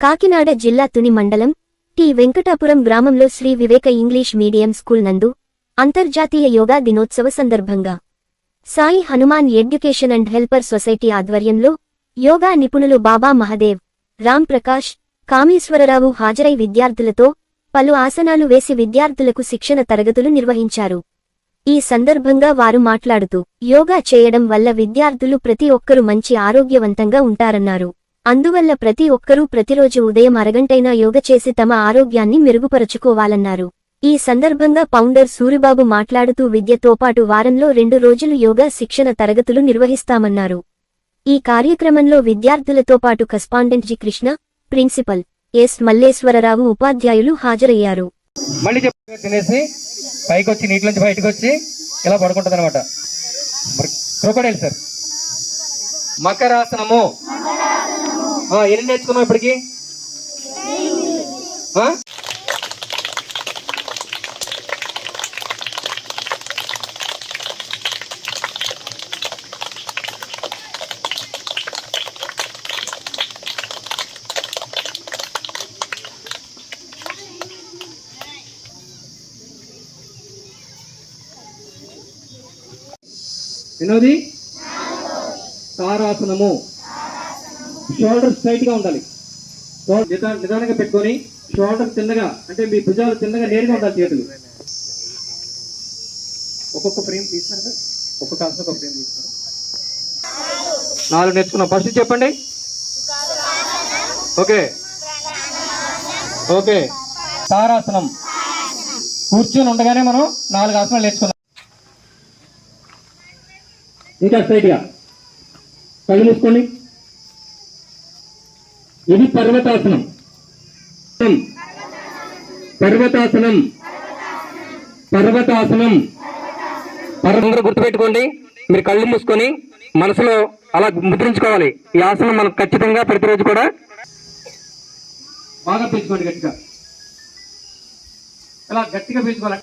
కాకినాడ జిల్లా తుని మండలం టి. వెంకటాపురం గ్రామంలో Sri Viveka English medium school నందు అంతర్జాతీయ యోగా దినోత్సవ సందర్భంగా Sai Hanuman education and helper society ఆధ్వర్యంలో యోగా నిపుణులు బాబా మహదేవ్ రామ్ ప్రకాష్ కామేశ్వరరావు హాజరై విద్యార్థులతో పలు ఆసనాలు వేసి విద్యార్థులకు శిక్షణ తరగతులు నిర్వహించారు. ఈ సందర్భంగా వారు మాట్లాడుతూ యోగా చేయడం వల్ల విద్యార్థులు ప్రతి ఒక్కరూ మంచి ఆరోగ్యవంతంగా ఉంటారన్నారు. అందువల్ల ప్రతి ఒక్కరూ ప్రతిరోజు ఉదయం అరగంటైనా యోగ చేసి తమ ఆరోగ్యాన్ని మెరుగుపరచుకోవాలన్నారు. ఈ సందర్భంగా పౌండర్ సూరిబాబు మాట్లాడుతూ విద్యతో పాటు వారంలో రెండు రోజులు యోగా శిక్షణ తరగతులు నిర్వహిస్తామన్నారు. ఈ కార్యక్రమంలో విద్యార్థులతో పాటు correspondent G. Krishna principal S. Malleswararao ఉపాధ్యాయులు హాజరయ్యారు. మళ్ళీ చెప్పి తినేసి పైకి వచ్చి నీటిలోంచి బయటకు వచ్చి ఇలా పడుకుంటుంది అనమాట క్రొకడైల్ సార్. మకరాసనము ఎన్ని నేర్చుకున్నాం ఇప్పటికి? ఆ? తారాసనము. షోల్డర్ స్ట్రైట్గా ఉండాలి. నిదానంగా పెట్టుకొని షోల్డర్ తిన్నగా అంటే మీ భుజాలు తిన్నగా నేరుగా ఉండాలి చేతులు. ఒక్కొక్క ఫ్రేమ్ తీస్తారు సార్ ఒక్కొక్క ఆసనం ఒక ఫ్రేమ్ తీస్తారు. నాలుగు నేర్చుకున్నాం. ఫస్ట్ చెప్పండి. ఓకే. ఓకే. తారాసనం. కూర్చొని ఉండగానే మనం నాలుగు ఆసనాలు నేర్చుకున్నాం ఇంకా స్ట్రైట్గా. కళ్ళు మూసుకోండి. ఇది పర్వతాసనం. పర్వతాసనం. పర్వతాసనం. పర్వతంగా గుర్తుపెట్టుకోండి. మీరు కళ్ళు మూసుకొని మనసులో అలా ముద్రించుకోవాలి. ఈ ఆసనం మనం ఖచ్చితంగా ప్రతిరోజు కూడా బాగా పీల్చుకోండి గట్టిగా. అలా గట్టిగా పీల్చుకోవాలి.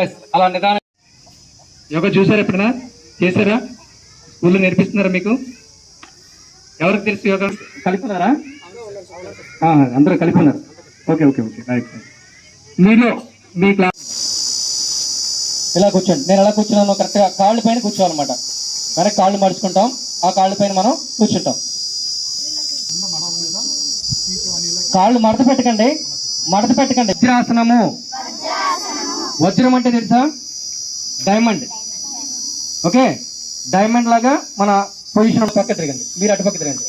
ఎస్ అలా నిదానం యోగా చూసారా ఎప్పుడైనా? చేశారా? స్కూల్లో నేర్పిస్తున్నారా మీకు? ఎవరికి తెలుసు యోగా కలిపినారా ఆ, అందరూ కలిపి ఉన్నారు ఓకే ఓకే. ఓకే రైట్ మీలో మీ క్లాస్ ఇలా కూర్చోండి. నేను ఎలా కూర్చున్నాను. కరెక్ట్గా కాళ్ళ పైన కూర్చోవాలన్నమాట. వెనక్కి కాళ్ళు మడుచుకుంటాం. ఆ కాళ్ళ పైన మనం కూర్చుంటాం. కాళ్ళు మడత పెట్టకండి. మడత పెట్టకండి. వజ్రాసనము. వజ్రం అంటే తెలుసా? Diamond okay? డైమండ్ లాగా మన పొజిషన్ పక్క తిరగండి. మీరు అటుపక్క తిరగండి.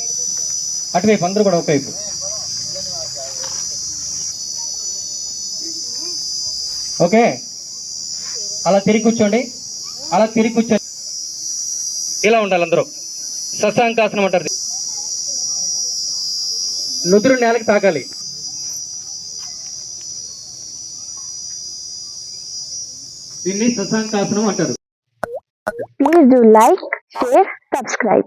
అటువైపు అందరూ కూడా ఒకవైపు. ఓకే? అలా తిరిగి కూర్చోండి. అలా తిరిగి కూర్చోండి ఇలా ఉండాలి అందరూ. శశాంకాసనం అంటారు. నుదురు నేలకి తాకాలి. దీన్ని శశాంకాసనం అంటారు. Please do like, share, subscribe.